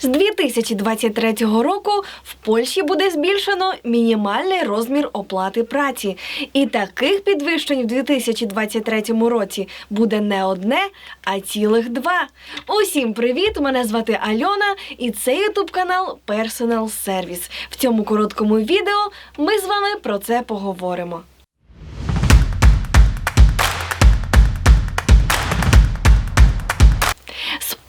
З 2023 року в Польщі буде збільшено мінімальний розмір оплати праці. І таких підвищень в 2023 році буде не одне, а цілих два. Усім привіт! Мене звати Альона, і це ютуб канал Personal Service. В цьому короткому відео ми з вами про це поговоримо.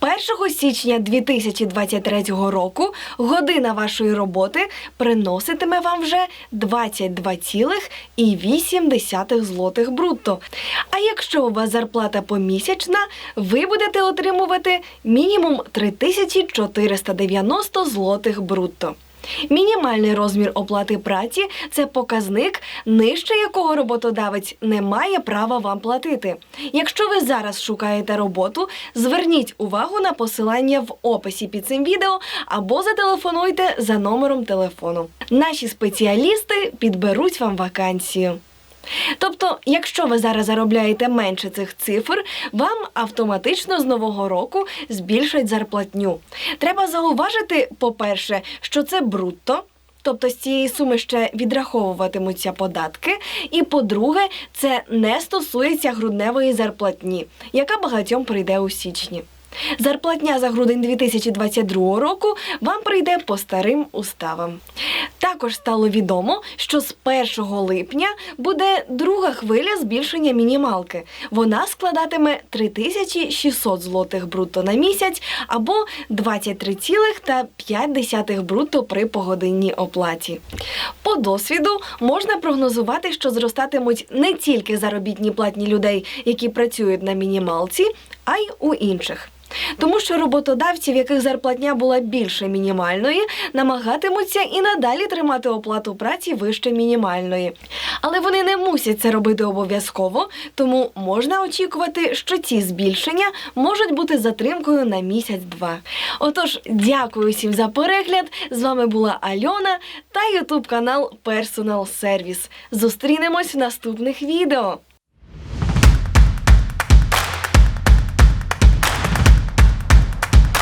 1 січня 2023 року година вашої роботи приноситиме вам вже 22,8 злотих брутто. А якщо у вас зарплата помісячна, ви будете отримувати мінімум 3490 злотих брутто. Мінімальний розмір оплати праці це показник, нижче якого роботодавець не має права вам платити. Якщо ви зараз шукаєте роботу, зверніть увагу на посилання в описі під цим відео або зателефонуйте за номером телефону. Наші спеціалісти підберуть вам вакансію. Тобто, якщо ви зараз заробляєте менше цих цифр, вам автоматично з нового року збільшать зарплатню. Треба зауважити, по-перше, що це брутто. Тобто з цієї суми ще відраховуватимуться податки. І по-друге, це не стосується грудневої зарплатні, яка багатьом прийде у січні. Зарплатня за грудень 2022 року вам прийде по старим уставам. Також стало відомо, що з 1 липня буде друга хвиля збільшення мінімалки. Вона складатиме 3600 злотих брутто на місяць або 23,5 брутто при погодинній оплаті. По досвіду можна прогнозувати, що зростатимуть не тільки заробітні платні людей, які працюють на мінімалці, а й у інших. Тому що роботодавці, в яких зарплатня була більше мінімальної, намагатимуться і надалі тримати оплату праці вище мінімальної. Але вони не мусять це робити обов'язково, тому можна очікувати, що ці збільшення можуть бути затримкою на місяць-два. Отож, дякую всім за перегляд. З вами була Альона та Ютуб канал Personal Service. Зустрінемось в наступних відео.